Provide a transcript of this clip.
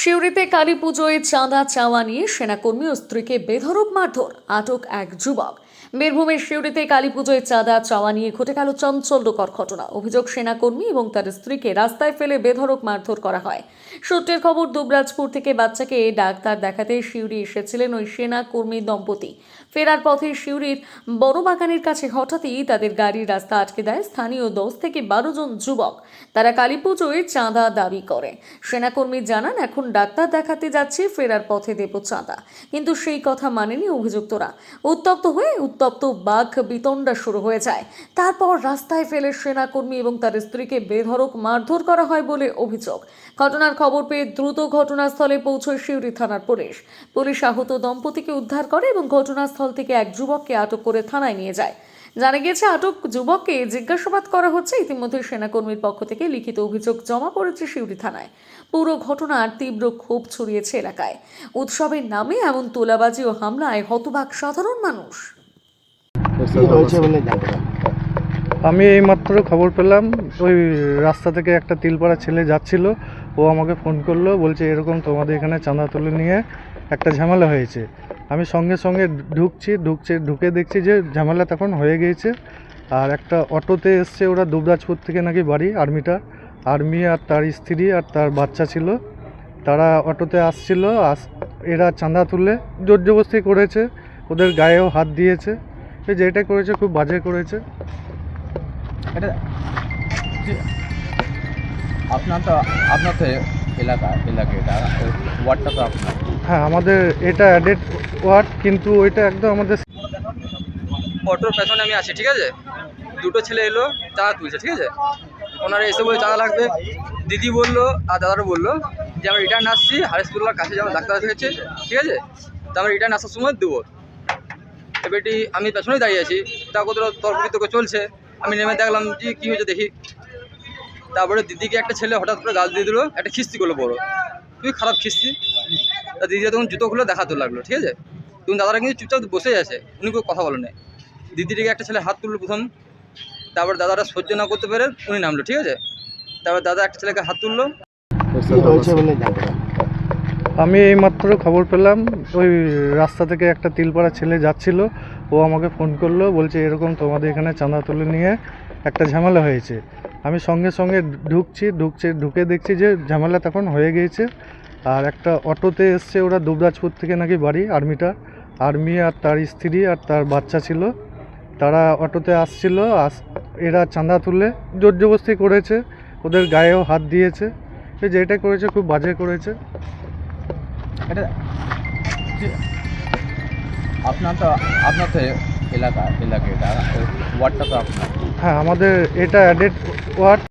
সিউড়িতে কালী পুজোয় চাঁদা চাওয়া নিয়ে সেনাকর্মী ও স্ত্রীকে বেধড়ক মারধর, আটক এক যুবক। বীরভূমের সিউড়িতে কালী পুজোয় চাঁদা চাওয়া নিয়ে ঘটে গেল চঞ্চল্যকর ঘটনা। অভিযোগ, সেনাকর্মী এবং তার স্ত্রীকে রাস্তায় ফেলে বেধরক মারধর করা হয়। সূত্রের খবর, দুবরাজপুর থেকে বাচ্চাকে ডাক্তার দেখাতে সিউড়ি এসেছিলেন ওই সেনা কর্মী দম্পতি। ফেরার পথে সিউড়ির বড় বাগানের কাছে হঠাৎই তাদের গাড়ির রাস্তা আটকে দেয় স্থানীয় দশ থেকে বারো জন যুবক। তারা কালী পুজোয় চাঁদা দাবি করে। সেনাকর্মী জানান, এখন ডাক্তার দেখাতে যাচ্ছে, ফেরার পথে দেব চাঁদা। কিন্তু সেই কথা মানেনি অভিযুক্তরা। উত্তপ্ত হয়ে উত্তপ্ত বাঘ বিতণ্ডা শুরু হয়ে যায়। তারপর রাস্তায় ফেলে সেনাকর্মী এবং তার স্ত্রীকে বেধড়ক মারধর করা হয় বলে অভিযোগ। ঘটনার খবর পেয়ে দ্রুত ঘটনাস্থলে পৌঁছয় সিউড়ি থানার পুলিশ। পুলিশ আহত দম্পতিকে উদ্ধার করে এবং ঘটনাস্থল থেকে এক যুবককে আটক করে থানায় নিয়ে যায়। জানা গিয়েছে আটক যুবককে জিজ্ঞাসাবাদ করা হচ্ছে। ইতিমধ্যে সেনাকর্মীর পক্ষ থেকে লিখিত অভিযোগ জমা পড়েছে সিউড়ি থানায়। পুরো ঘটনার তীব্র ক্ষোভ ছড়িয়েছে এলাকায়। উৎসবের নামে এমন তোলাবাজি ও হামলায় হতবাক সাধারণ মানুষ। আমি এইমাত্র খবর পেলাম ওই রাস্তা থেকে একটা তিলপাড়া ছেলে যাচ্ছিল। ও আমাকে ফোন করল বলছে এরকম তোমাদের এখানে চাঁদা তুলে নিয়ে একটা ঝামেলা হয়েছে। আমি সঙ্গে সঙ্গে ঢুকছি, ঢুকছে, ঢুকে দেখছি যে ঝামেলা তখন হয়ে গিয়েছে। আর একটা অটোতে এসছে ওরা দুবরাজপুর থেকে নাকি বাড়ি, আর্মিটা। আর্মি আর তার স্ত্রী আর তার বাচ্চা ছিল। তারা অটোতে আসছিল, আস, এরা চাঁদা তুলে জোর জবস্তি করেছে, ওদের গায়েও হাত দিয়েছে। এই যেটা করেছে, খুব বাজে করেছে। এটা আপনার তো আপনার তো এলাকা এলাকা এটা ওয়ার্ডটা তো আপনার। হ্যাঁ আমাদের এটা অ্যাডেড ওয়ার্ড কিন্তু ওইটা একদম আমাদের অটোর পেছনে আমি আছি, ঠিক আছে? দুটো ছেলে এলো চাঁদা তুলছে, ঠিক আছে? ওনারা এসে বলে চাঁদা লাগবে। দিদি বলল আর দাদারও বলল যে, আমরা রিটার্ন আসছি হারেসপুরলার কাছে যাব ডাক্তার হয়েছে, ঠিক আছে? তো আমরা রিটার্ন আসার সময় দেবো। এবারটি আমি পেছনেই দাঁড়িয়ে আছি। তা কত তর্ক চলছে? আমি নেমে দেখলাম যে, কী হয়েছে দেখি। তারপরে দিদিকে একটা ছেলে হঠাৎ করে গাল দিয়ে দিল, একটা খিস্তি করল বড়ো। খুবই খারাপ খিস্তি। তা দিদিরা তখন জুতো খুলে দেখাতে লাগল ঠিক আছে? তখন দাদারা কিন্তু চুপচাপ বসেই আছে উনি কেউ কথা বলেন না দিদিটিকে একটা ছেলে হাত তুললো প্রথম তারপর দাদারা সহ্য না করতে পেরে উনি নামলো ঠিক আছে? তারপর দাদা একটা ছেলেকে হাত তুললো। বলে আমি এইমাত্র খবর পেলাম ওই রাস্তা থেকে একটা তিলপাড়া ছেলে যাচ্ছিল ও আমাকে ফোন করল বলছে এরকম তোমাদের এখানে চাঁদা তুলে নিয়ে একটা ঝামেলা হয়েছে। আমি সঙ্গে সঙ্গে ঢুকছি ঢুকছে ঢুকে দেখছি যে ঝামেলা তখন হয়ে গিয়েছে। আর একটা অটোতে এসছে ওরা দুবরাজপুর থেকে নাকি বাড়ি আর্মিটা। আর্মি আর তার স্ত্রী আর তার বাচ্চা ছিল। তারা অটোতে আসছিল আস এরা চাঁদা তুলে জোর জবস্তি করেছে। ওদের গায়েও হাত দিয়েছে। এই যেটা করেছে খুব বাজে করেছে। এটা আপনার তো আপনার তো এলাকা এলাকা এটা ওয়ার্ডটা তো আপনার। হ্যাঁ আমাদের এটা অ্যাডেড ওয়ার্ড